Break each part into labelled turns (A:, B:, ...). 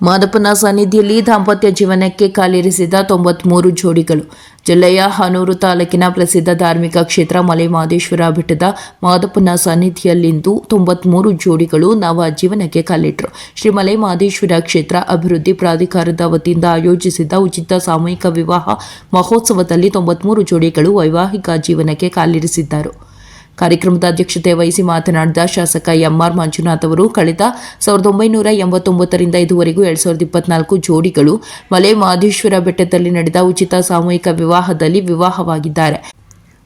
A: ಮಾದಪ್ಪನ ಸನ್ನಿಧಿಯಲ್ಲಿ ದಾಂಪತ್ಯ ಜೀವನಕ್ಕೆ ಕಾಲಿರಿಸಿದ ತೊಂಬತ್ಮೂರು ಜೋಡಿಗಳು. ಜಿಲ್ಲೆಯ ಹನೂರು ತಾಲೂಕಿನ ಪ್ರಸಿದ್ಧ ಧಾರ್ಮಿಕ ಕ್ಷೇತ್ರ ಮಲೆ ಮಹದೇಶ್ವರ ಬೆಟ್ಟದ ಮಾದಪ್ಪನ ಸನ್ನಿಧಿಯಲ್ಲಿಂದು ತೊಂಬತ್ಮೂರು ಜೋಡಿಗಳು ನವ ಜೀವನಕ್ಕೆ ಕಾಲಿಟ್ಟರು ಶ್ರೀ ಮಲೆ ಮಹದೇಶ್ವರ ಕ್ಷೇತ್ರ ಅಭಿವೃದ್ಧಿ ಪ್ರಾಧಿಕಾರದ ವತಿಯಿಂದ ಆಯೋಜಿಸಿದ್ದ ಉಚಿತ ಸಾಮೂಹಿಕ ವಿವಾಹ ಮಹೋತ್ಸವದಲ್ಲಿ ತೊಂಬತ್ಮೂರು ಜೋಡಿಗಳು ವೈವಾಹಿಕ ಜೀವನಕ್ಕೆ ಕಾಲಿರಿಸಿದ್ದರು. ಕಾರ್ಯಕ್ರಮದ ಅಧ್ಯಕ್ಷತೆ ವಹಿಸಿ ಮಾತನಾಡಿದ ಶಾಸಕ ಎಂಆರ್ ಮಂಜುನಾಥ್ ಅವರು, ಕಳೆದ ಸಾವಿರದ ಒಂಬೈನೂರ ಎಂಬತ್ತೊಂಬತ್ತರಿಂದ ಇದುವರೆಗೂ ಎರಡ್ ಸಾವಿರದ ಇಪ್ಪತ್ನಾಲ್ಕು ಜೋಡಿಗಳು ಮಲೆ ಮಹದೇಶ್ವರ ಬೆಟ್ಟದಲ್ಲಿ ನಡೆದ ಉಚಿತ ಸಾಮೂಹಿಕ ವಿವಾಹದಲ್ಲಿ ವಿವಾಹವಾಗಿದ್ದಾರೆ.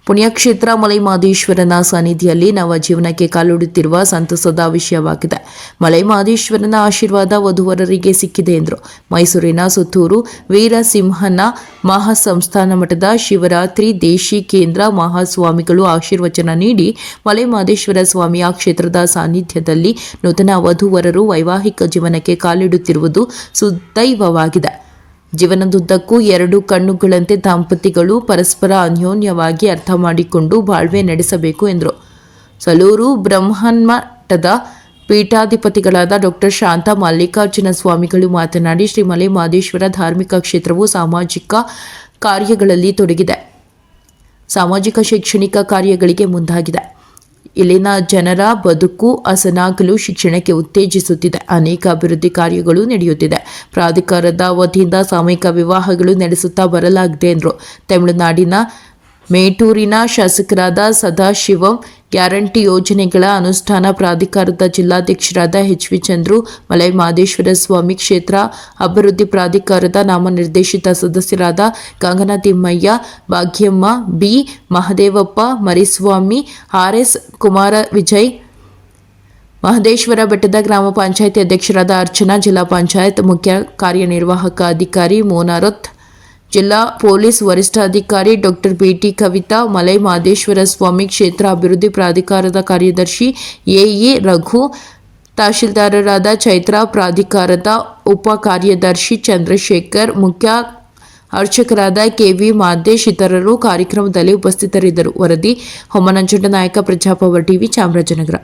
A: ಪುಣ್ಯಕ್ಷೇತ್ರ ಮಲೆ ಮಹದೇಶ್ವರನ ಸನ್ನಿಧಿಯಲ್ಲಿ ನವ ಜೀವನಕ್ಕೆ ಕಾಲಿಡುತ್ತಿರುವ ಸಂತಸದ ವಿಷಯವಾಗಿದೆ. ಮಲೆ ಮಹದೇಶ್ವರನ ಆಶೀರ್ವಾದ ವಧುವರರಿಗೆ ಸಿಕ್ಕಿದೆ ಎಂದರು. ಮೈಸೂರಿನ ಸುತ್ತೂರು ವೀರಸಿಂಹನ ಮಹಾಸಂಸ್ಥಾನ ಮಠದ ಶಿವರಾತ್ರಿ ದೇಶಿ ಕೇಂದ್ರ ಮಹಾಸ್ವಾಮಿಗಳು ಆಶೀರ್ವಚನ ನೀಡಿ ಮಲೆ ಮಹದೇಶ್ವರ ಸ್ವಾಮಿಯ ಕ್ಷೇತ್ರದ ಸಾನ್ನಿಧ್ಯದಲ್ಲಿ ನೂತನ ವಧುವರರು ವೈವಾಹಿಕ ಜೀವನಕ್ಕೆ ಕಾಲಿಡುತ್ತಿರುವುದು ಸುದೈವವಾಗಿದೆ. ಜೀವನದುದ್ದಕ್ಕೂ ಎರಡು ಕಣ್ಣುಗಳಂತೆ ದಾಂಪತಿಗಳು ಪರಸ್ಪರ ಅನ್ಯೋನ್ಯವಾಗಿ ಅರ್ಥ ಮಾಡಿಕೊಂಡು ಬಾಳ್ವೆ ನಡೆಸಬೇಕು ಎಂದರು. ಸಲೂರು ಬ್ರಹ್ಮನ್ಮಠದ ಪೀಠಾಧಿಪತಿಗಳಾದ ಡಾಕ್ಟರ್ ಶಾಂತ ಮಲ್ಲಿಕಾರ್ಜುನ ಸ್ವಾಮಿಗಳು ಮಾತನಾಡಿ ಶ್ರೀ ಮಲೆ ಮಹದೇಶ್ವರ ಧಾರ್ಮಿಕ ಕ್ಷೇತ್ರವು ಸಾಮಾಜಿಕ ಕಾರ್ಯಗಳಲ್ಲಿ ತೊಡಗಿದೆ. ಸಾಮಾಜಿಕ, ಶೈಕ್ಷಣಿಕ ಕಾರ್ಯಗಳಿಗೆ ಮುಂದಾಗಿದೆ. ಇಲ್ಲಿನ ಜನರ ಬದುಕು ಹಸನಾಗಲು ಶಿಕ್ಷಣಕ್ಕೆ ಉತ್ತೇಜಿಸುತ್ತಿದೆ. ಅನೇಕ ಅಭಿವೃದ್ಧಿ ಕಾರ್ಯಗಳು ನಡೆಯುತ್ತಿದೆ. ಪ್ರಾಧಿಕಾರದ ವತಿಯಿಂದ ಸಾಮೂಹಿಕ ವಿವಾಹಗಳು ನಡೆಸುತ್ತಾ ಬರಲಾಗಿದೆ ಎಂದರು. ತಮಿಳುನಾಡಿನ ಮೇಟೂರಿನ ಶಾಸಕರಾದ ಸದಾಶಿವಂ ಗ್ಯಾರಂಟಿ ಯೋಜನೆಗಳ ಅನುಷ್ಠಾನ ಪ್ರಾಧಿಕಾರದ ಜಿಲ್ಲಾಧ್ಯಕ್ಷರಾದ ಎಚ್ ವಿ ಚಂದ್ರು ಮಲೈ ಮಹದೇಶ್ವರ ಸ್ವಾಮಿ ಕ್ಷೇತ್ರ ಅಭಿವೃದ್ಧಿ ಪ್ರಾಧಿಕಾರದ ನಾಮನಿರ್ದೇಶಿತ ಸದಸ್ಯರಾದ Gangana Timmaiah Bhagyamma, B, Mahadevappa, Mariswamy, R S Kumara Vijay, Mahadeshwara ಬೆಟ್ಟದ ಗ್ರಾಮ ಪಂಚಾಯತಿ ಅಧ್ಯಕ್ಷರಾದ ಅರ್ಚನಾ, ಜಿಲ್ಲಾ ಪಂಚಾಯತ್ ಮುಖ್ಯ ಕಾರ್ಯನಿರ್ವಾಹಕ ಅಧಿಕಾರಿ ಮೋನಾರತ್ ಜಿಲ್ಲಾ ಪೊಲೀಸ್ ವರಿಷ್ಠಾಧಿಕಾರಿ doctor B T Kavitha, Malai Madeshwara Swamy ಕ್ಷೇತ್ರ ಅಭಿವೃದ್ಧಿ ಪ್ರಾಧಿಕಾರದ ಕಾರ್ಯದರ್ಶಿ ಎಇ ರಘು, ತಹಶೀಲ್ದಾರರಾದ ಚೈತ್ರ ಪ್ರಾಧಿಕಾರದ ಉಪ ಕಾರ್ಯದರ್ಶಿ ಚಂದ್ರಶೇಖರ್, ಮುಖ್ಯ ಅರ್ಚಕರಾದ ಕೆವಿ ಮಾದೇಶ್ ಇತರರು ಕಾರ್ಯಕ್ರಮದಲ್ಲಿ ಉಪಸ್ಥಿತರಿದ್ದರು. ವರದಿ ಹೊಮ್ಮನಂಜುಂಡ ನಾಯಕ ಪ್ರಜಾಪವರ್ ಟಿವಿ ಚಾಮರಾಜನಗರ.